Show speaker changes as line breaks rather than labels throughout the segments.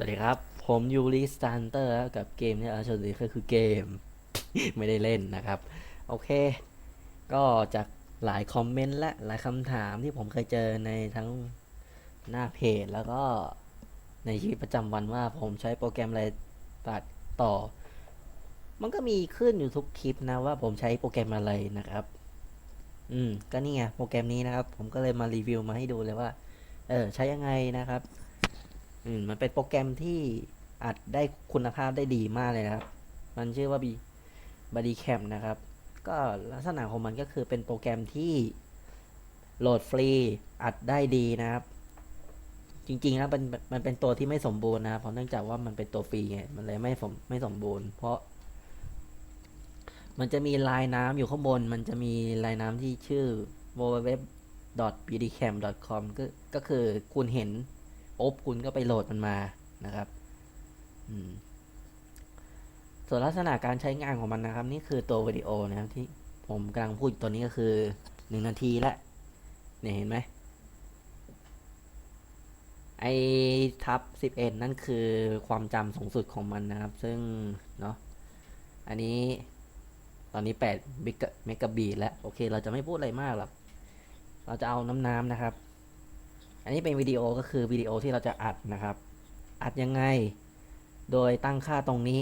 สวัสดีครับ ผมยูริสตาร์เตอร์กับเกมที่เราชวนีก็คือเกม ไม่ได้เล่นนะครับ โอเค ก็จากหลายคอมเมนต์และหลายคำถามที่ผมเคยเจอในทั้งหน้าเพจ แล้วก็ในชีวิตประจำวันว่าผมใช้โปรแกรมอะไรตัดต่อ มันก็มีขึ้นอยู่ทุกคลิปนะว่าผมใช้โปรแกรมอะไรนะครับ อืม ก็นี่ไงโปรแกรมนี้นะครับ ผมก็เลยมารีวิวมาให้ดูเลยว่า เออ ใช้ยังไงนะครับ อืม มันเป็นโปรแกรมที่อัดได้คุณภาพได้ดีมากเลยนะครับ มันชื่อว่าบีบ o ดี้แคมนะครับ ก็ลักษณะของมันก็คือเป็นโปรแกรมที่โหลดฟรี อัดได้ดีนะครับ จริงๆแล้วมันมันเป็นตัวที่ไม่สมบูรณ์นะครับเพราะเนื่องจากว่ามันเป็นตัวฟรีไงมันเลยไม่สมไม่สมบูรณ์ เพราะ มันจะมีลายน้ำอยู่ข้างบน มันจะมีลายน้ำที่ชื่อ www.bdcam.com ก็ก็คือคุณเห็น ปุ๊บคุณก็ไปโหลดมันมานะครับส่วนลักษณะการใช้งานของมันนะครับ นี่คือตัววิดีโอนะครับที่ผมกำลังพูดตัวนี้ก็คือหนึ่งนาทีละเนี่ยเห็นไหมไอทับสิบเอ็ดนั่นคือความจำสูงสุดของมันนะครับ ซึ่งเนาะอันนี้ตอนนี้แปดเมกะบีแล้ว โอเค เราจะไม่พูดอะไรมากหรอกเราจะเอาน้ำน้ำนะครับ อันนี้เป็นวิดีโอก็คือวิดีโอที่เราจะอัดนะครับ อัดยังไง โดยตั้งค่าตรงนี้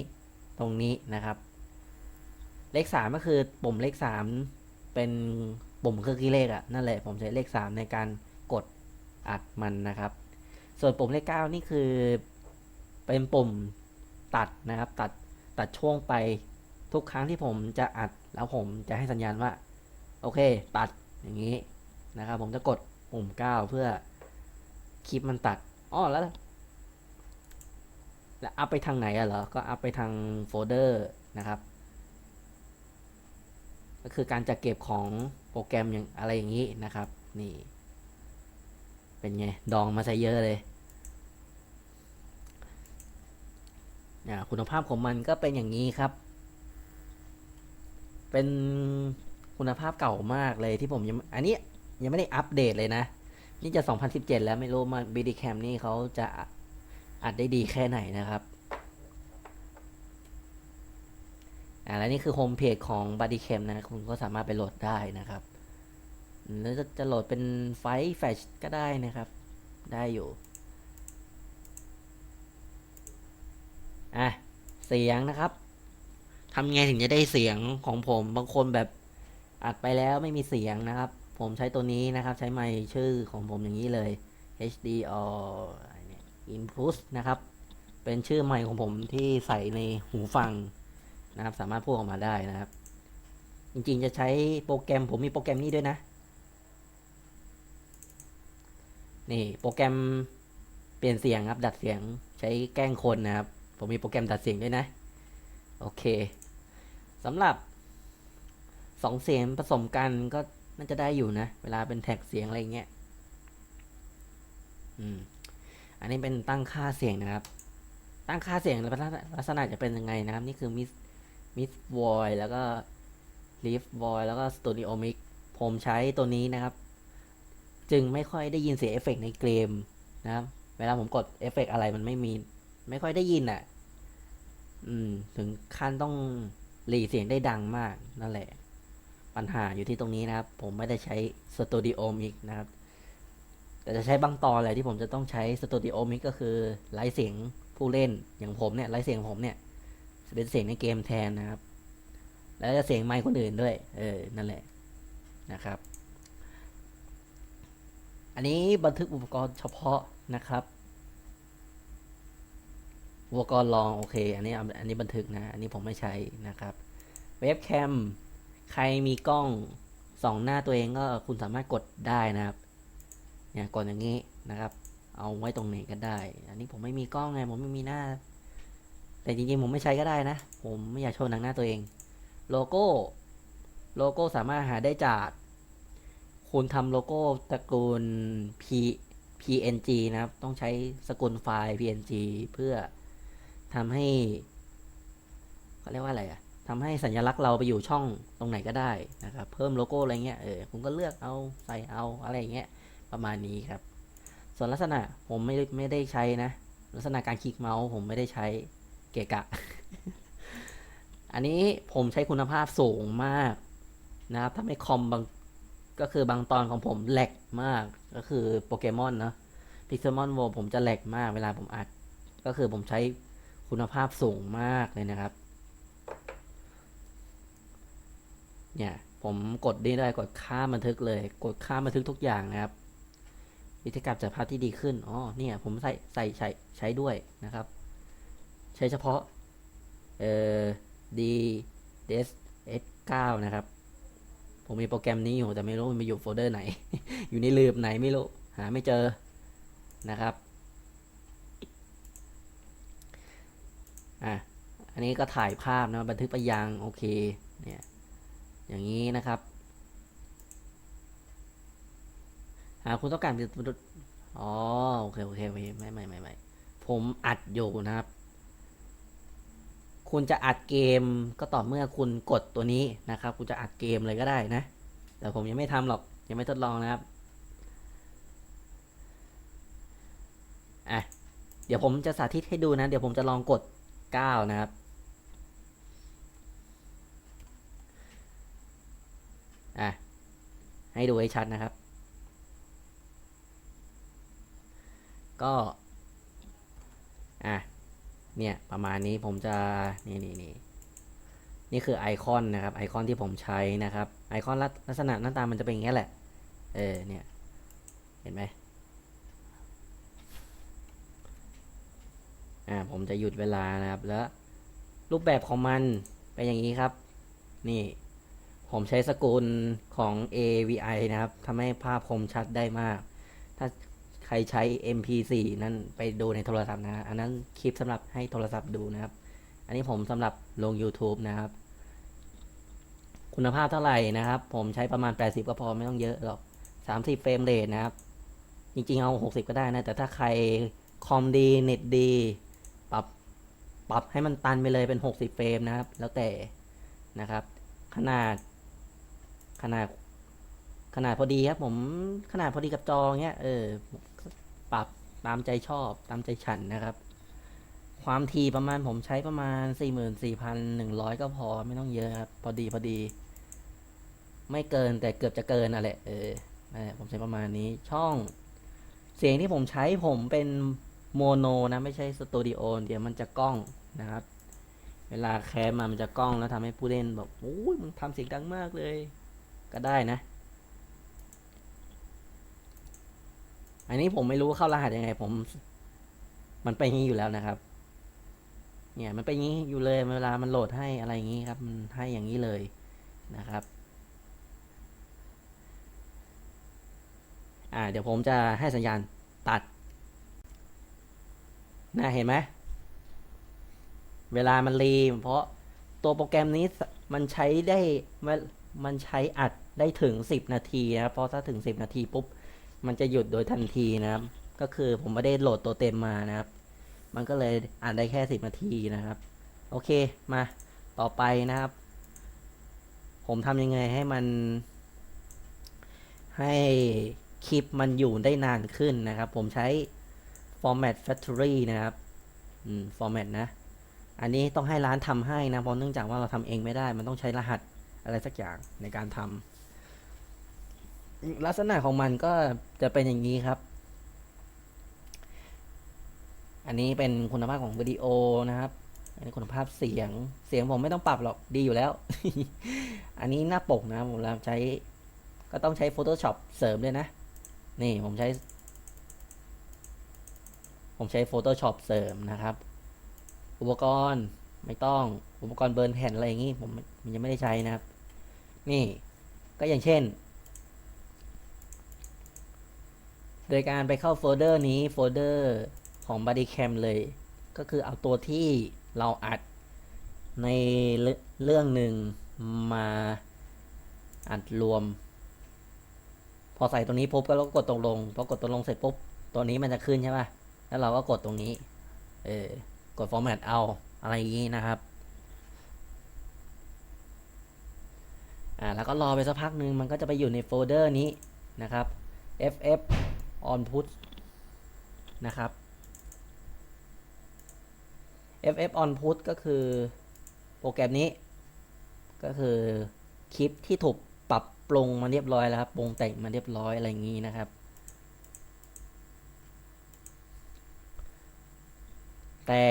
ตรงนี้นะครับ เลขสามก็คือปุ่มเลขสามเป็นปุ่มเครื่องคิดเลขอะนั่นแหละผมใช้เลขสามในการกดอัดมันนะครับ ส่วนปุ่มเลขเก้านี่คือเป็นปุ่มตัดนะครับ ตัดตัดช่วงไปทุกครั้งที่ผมจะอัดแล้วผมจะให้สัญญาณว่า โอเค ตัดอย่างนี้นะครับ ผมจะกดปุ่มเก้าเพื่อ คลิปมันตัดอ๋อแล้วแล้วอัพไปทางไหนอะเหรอ ก็อัพไปทางโฟลเดอร์นะครับ ก็คือการจัดเก็บของโปรแกรมอย่างอะไรอย่างนี้นะครับ นี่ เป็นไง ดองมาใช้เยอะเลยอ่คุณภาพของมันก็เป็นอย่างนี้ครับ เป็นคุณภาพเก่ามากเลยที่ผมยัง อันนี้ยังไม่ได้อัปเดตเลยนะ นี่จะ 2017 แล้วไม่รู้มัน BD Cam นี่เขาจะอัดได้ดีแค่ไหนนะครับอ่าและนี่คือโฮมเพจของ Buddy Cam นะคุณก็สามารถไปโหลดได้นะครับแล้วจะจะโหลดเป็นไฟล์แฟชก็ได้นะครับ ได้อยู่อะเสียงนะครับทำไงถึงจะได้เสียงของผมบางคนแบบอัดไปแล้วไม่มีเสียงนะครับ ผมใช้ตัวนี้นะครับ ใช้ไมค์ชื่อของผมอย่างนี้เลย HD or อะไรเนี่ย Impulse นะครับ เป็นชื่อไมค์ของผมที่ใส่ในหูฟังนะครับ สามารถพูดออกมาได้นะครับ จริงๆจะใช้โปรแกรมผมมีโปรแกรมนี้ด้วยนะ นี่โปรแกรมเปลี่ยนเสียงครับ ดัดเสียงใช้แกล้งคนนะครับ ผมมีโปรแกรมดัดเสียงด้วยนะ โอเคสำหรับสองเสียงผสมกันก็ น่าจะได้อยู่นะ เวลาเป็นแท็กเสียงอะไรเงี้ย อืม อันนี้เป็นตั้งค่าเสียงนะครับ ตั้งค่าเสียงลักษณะจะเป็นยังไงนะครับ นี่คือมิสมิสวอยแล้วก็ลีฟวอยแล้วก็สตูดิโอมิกผมใช้ตัวนี้นะครับ จึงไม่ค่อยได้ยินเสียงเอฟเฟกต์ในเกมนะครับ เวลาผมกดเอฟเฟกต์อะไรมันไม่มี ไม่ค่อยได้ยินอะ อืม ถึงขั้นต้องหลีเสียงได้ดังมากนั่นแหละ ปัญหาอยู่ที่ตรงนี้นะครับ ผมไม่ได้ใช้สตูดิโอมิกนะครับ แต่จะใช้บางตอนแหละที่ผมจะต้องใช้สตูดิโอมิกก็คือไลฟ์เสียงผู้เล่นอย่างผมเนี่ยไลฟ์เสียงผมเนี่ยเป็นเสียงในเกมแทนนะครับ แล้วจะเสียงไมค์คนอื่นด้วย เออ นั่นแหละนะครับ อันนี้บันทึกอุปกรณ์เฉพาะนะครับ อุปกรณ์รองโอเค อันนี้อันนี้บันทึกนะ อันนี้ผมไม่ใช้นะครับ เว็บแคม ใครมีกล้องส่องหน้าตัวเองก็คุณสามารถกดได้นะครับเนี่ยกดอย่างนี้นะครับ เอาไว้ตรงไหนก็ได้ อันนี้ผมไม่มีกล้องไงผมไม่มีหน้า แต่จริงๆผมไม่ใช้ก็ได้นะ ผมไม่อยากโชว์หนังหน้าตัวเอง โลโก้ โลโก้สามารถหาได้จาก คุณทำโลโก้ตระกูล P PNG นะครับ ต้องใช้สกุลไฟล์ PNG เพื่อทำให้เขาเรียกว่าอะไรอะ ทำให้สัญลักษณ์เราไปอยู่ช่องตรงไหนก็ได้นะครับ เพิ่มโลโก้อะไรเงี้ย เออ คุณก็เลือกเอาใส่เอาอะไรเงี้ย ประมาณนี้ครับ ส่วนลักษณะผมไม่ได้ไม่ได้ใช้นะ ลักษณะการคลิกเมาส์ผมไม่ได้ใช้เกะกะ อันนี้ผมใช้คุณภาพสูงมากนะครับถ้าไม่คอมบางก็คือบางตอนของผมแหลกมาก ก็คือโปเกมอนเนาะพิกเซมอนโวผมจะแหลกมากเวลาผมอัด ก็คือผมใช้คุณภาพสูงมากเลยนะครับ เนี่ยผมกดได้กดค่าบันทึกเลย กดค่าบันทึกทุกอย่างนะครับวิธีการจัดภาพที่ดีขึ้นอ๋อเนี่ยผมใส่ใส่ใช้ใช้ด้วยนะครับ ใช้เฉพาะเอ่อ D S S 9นะครับ ผมมีโปรแกรมนี้อยู่แต่ไม่รู้มันไปอยู่โฟลเดอร์ไหน อยู่ในลืมไหนไม่รู้ หาไม่เจอนะครับอะอันนี้ก็ถ่ายภาพนะบันทึกไปยังโอเคเนี่ย อย่างนี้นะครับหาคุณต้องการอ๋อโอเคโอเคไม่ไม่ไม่ไม่ไม่ผมอัดอยู่นะครับ คุณจะอัดเกมก็ต่อเมื่อคุณกดตัวนี้นะครับ คุณจะอัดเกมเลยก็ได้นะ แต่ผมยังไม่ทำหรอกยังไม่ทดลองนะครับอะเดี๋ยวผมจะสาธิตให้ดูนะ เดี๋ยวผมจะลองกด 9 นะครับ อะให้ดูให้ชัดนะครับ ก็อะเนี่ยประมาณนี้ผมจะนี่นี่นี่นี่คือไอคอนนะครับไอคอนที่ผมใช้นะครับไอคอนลักษณะหน้าตามันจะเป็นอย่างนี้แหละ เออเนี่ยเห็นไหมอ่าผมจะหยุดเวลานะครับแล้วรูปแบบของมันเป็นอย่างนี้ครับ นี่ ผมใช้สกุลของ AVI นะครับทำให้ภาพคมชัดได้มาก ถ้าใครใช้ MP4 นั้นไปดูในโทรศัพท์นะอันนั้นคลิปสำหรับให้โทรศัพท์ดูนะครับ อันนี้ผมสำหรับลง YouTube นะครับ คุณภาพเท่าไหร่นะครับ ผมใช้ประมาณ 80 ก็พอไม่ต้องเยอะหรอก 30 เฟรมเรทนะครับ จริงๆ เอา 60 ก็ได้นะ แต่ถ้าใครคอมดี เน็ตดี ปรับ ปรับให้มันตันไปเลยเป็น 60 เฟรมนะครับ แล้วแต่นะครับ ขนาด ขนาด ขนาดพอดีครับ ผมขนาดพอดีกับจอเงี้ยเออปรับตามใจชอบตามใจฉันนะครับ ความทีประมาณผมใช้ประมาณ 44,100 ก็พอไม่ต้องเยอะครับ พอดีพอดี ไม่เกินแต่เกือบจะเกินอะแหละเออผมใช้ประมาณนี้ช่อง เสียงที่ผมใช้ผมเป็นโมโนนะ ไม่ใช่สตูดิโอเดี๋ยวมันจะกล้องนะครับ เวลาแคมมามันจะกล้องแล้วทำให้ผู้เล่นแบบโอ้ยมันทำเสียงดังมากเลย ก็ได้นะ อันนี้ผมไม่รู้เข้ารหัสยังไง ผม มันไปงี้อยู่แล้วนะครับ เนี่ยมันเป็นอย่างนี้อยู่เลยเวลามันโหลดให้อะไรอย่างนี้ครับ มันให้อย่างนี้เลยนะครับ อ่า เดี๋ยวผมจะให้สัญญาณตัดนะเห็นไหมเวลามันรีเพราะตัวโปรแกรมนี้มันใช้ได้มันมันใช้อัด ได้ถึง 10 นาทีนะครับพราะถ้าถึง 10 นาทีปุ๊บ มันจะหยุดโดยทันทีนะครับ ก็คือผมไม่ได้โหลดตัวเต็มมานะครับ มันก็เลยอ่านได้แค่ 10 นาทีนะครับ โอเคมาต่อไปนะครับ ผมทำยังไงให้มัน ให้คลิปมันอยู่ได้นานขึ้นนะครับ ผมใช้ format factory นะครับ อืม format นะ อันนี้ต้องให้ร้านทำให้นะ เพราะเนื่องจากว่าเราทำเองไม่ได้ มันต้องใช้รหัสอะไรสักอย่างในการทำ ลักษณะของมันก็จะเป็นอย่างนี้ครับ อันนี้เป็นคุณภาพของวิดีโอนะครับ อันนี้คุณภาพเสียง เสียงผมไม่ต้องปรับหรอกดีอยู่แล้ว อันนี้หน้าปกนะผมเราใช้ ก็ต้องใช้ Photoshop เสริมด้วยนะ นี่ผมใช้ ผมใช้ Photoshop เสริมนะครับ อุปกรณ์ไม่ต้อง อุปกรณ์เบิร์นแผ่นอะไรอย่างงี้ผมมันยังไม่ได้ใช้นะครับ นี่ ก็อย่างเช่น โดยการไปเข้าโฟลเดอร์นี้โฟลเดอร์ของ Bodycam เลย ก็คือเอาตัวที่เราอัดในเรื่องหนึ่งมาอัดรวม พอใส่ตรงนี้ปุ๊บก็เราก็กดตรงลงพอกดตรงลงเสร็จปุ๊บตัวนี้มันจะขึ้นใช่ป่ะแล้วเราก็กดตรงนี้ เออกด format เอาอะไรอย่างนี้นะครับอ่าแล้วก็รอไปสักพักหนึ่งมันก็จะไปอยู่ในโฟลเดอร์นี้นะครับ ff on put นะครับ FF on put ก็คือโปรแกรมนี้ ก็คือคลิปที่ถูกปรับปรุงมาเรียบร้อยแล้วครับปรุงแต่งมาเรียบร้อยอะไรอย่างนี้นะครับ แต่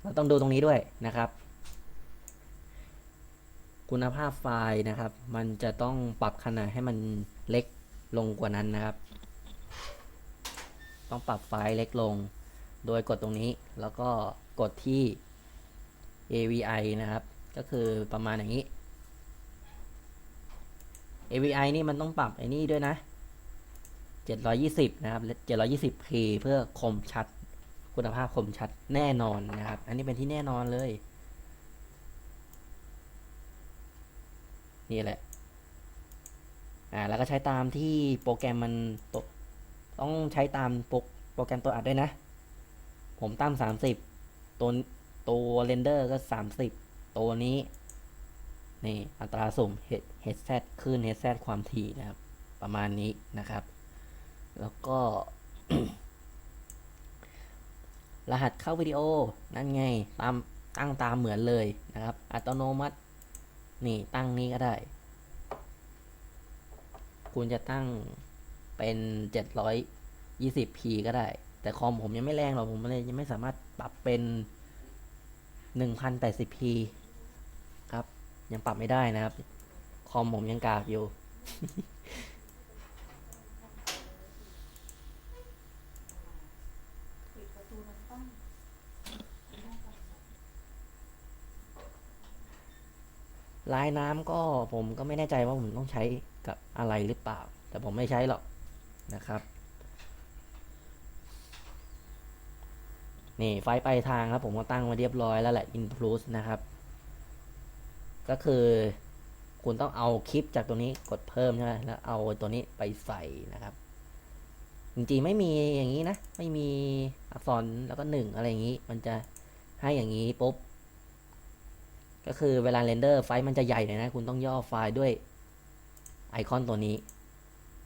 เราต้องดูตรงนี้ด้วยนะครับ คุณภาพไฟล์นะครับ มันจะต้องปรับขนาดให้มันเล็ก ลงกว่านั้นนะครับ ต้องปรับไฟล์เล็กลง โดยกดตรงนี้แล้วก็กดที่ AVI นะครับ ก็คือประมาณอย่างนี้ AVI นี่มันต้องปรับไอ้นี่ด้วยนะ 720 นะครับ 720p เพื่อคมชัด คุณภาพคมชัดแน่นอนนะครับ อันนี้เป็นที่แน่นอนเลย นี่แหละ อ่าแล้วก็ใช้ตามที่โปรแกรมมันตต้องใช้ตามโปรโปรแกรมตัวอัดด้วยนะ ผมตั้ง30 ตัวตัวเรนเดอร์ก็ 30 ตัวนี้ นี่อัตราสุ่ม headz ขึ้น headz ความถี่นะครับ ประมาณนี้นะครับ แล้วก็ รหัสเข้าวิดีโอ นั่นไง ตามตั้งตามเหมือนเลยนะครับ อัตโนมัติ นี่ตั้งนี้ก็ได้ คุณจะตั้งเป็น 720p ก็ได้ แต่คอมผมยังไม่แรงหรอกผมเลยยังไม่สามารถปรับเป็น 1080p ครับ ยังปรับไม่ได้นะครับ คอมผมยังกากอยู่ ลายน้ำก็ผมก็ไม่แน่ใจว่าผมต้องใช้กับอะไรหรือเปล่า แต่ผมไม่ใช้หรอกนะครับ นี่ไฟล์ปลายทางครับผมก็ตั้งมาเรียบร้อยแล้วแหละ include นะครับ ก็คือคุณต้องเอาคลิปจากตัวนี้กดเพิ่มใช่ไหมแล้วเอาตัวนี้ไปใส่นะครับ จริงๆไม่มีอย่างนี้นะ ไม่มีอักษรแล้วก็หนึ่งอะไรอย่างนี้ มันจะให้อย่างนี้ปุ๊บ ก็คือเวลาเรนเดอร์ไฟล์มันจะใหญ่หน่อยนะ คุณต้องย่อไฟล์ด้วยไอคอนตัวนี้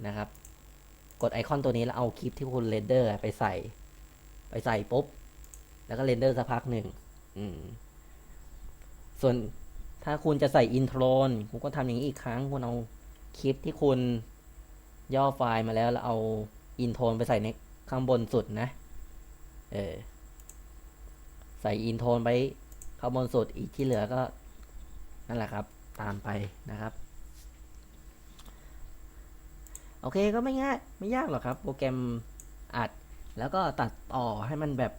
นะครับ กดไอคอนตัวนี้แล้วเอาคลิปที่คุณเรนเดอร์ไปใส่ ไปใส่ปุ๊บ แล้วก็เรนเดอร์สักพักหนึ่งส่วนถ้าคุณจะใส่อินโทรนคุณก็ทำอย่างนี้อีกครั้ง คุณเอาคลิปที่คุณย่อไฟล์มาแล้วแล้วเอาอินโทรนไปใส่ในข้างบนสุดนะ เออ ใส่อินโทรนไป ข้างบนสุดอีกที่เหลือก็นั่นแหละครับ ตามไปนะครับ โอเคก็ไม่ง่ายไม่ยากหรอกครับ โปรแกรมอัด แล้วก็ตัดต่อให้มันแบบ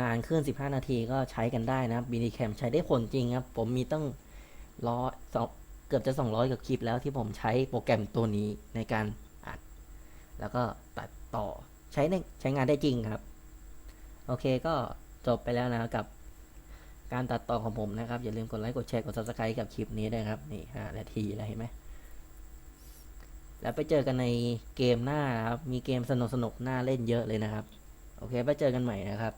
นานขึ้น 15 นาทีก็ใช้กันได้นะครับ b ี c a m ใช้ได้ผลจริงครับ ผมมีตั้งร้อยสองเกือบจะ 200กับคลิปแล้วที่ผมใช้โปรแกรมตัวนี้ในการอัด แล้วก็ตัดต่อใช้ในใช้งานได้จริงครับ โอเคก็จบไปแล้วนะกับ การตัดต่อของผมนะครับ อย่าลืมกดไลค์กดแชร์กด subscribe กับคลิปนี้ด้วยครับ นี่ห้านาทีแล้วเห็นไหมแล้วไปเจอกันในเกมหน้าครับ มีเกมสนุกสนุกหน้าเล่นเยอะเลยนะครับ โอเค ไปเจอกันใหม่นะครับ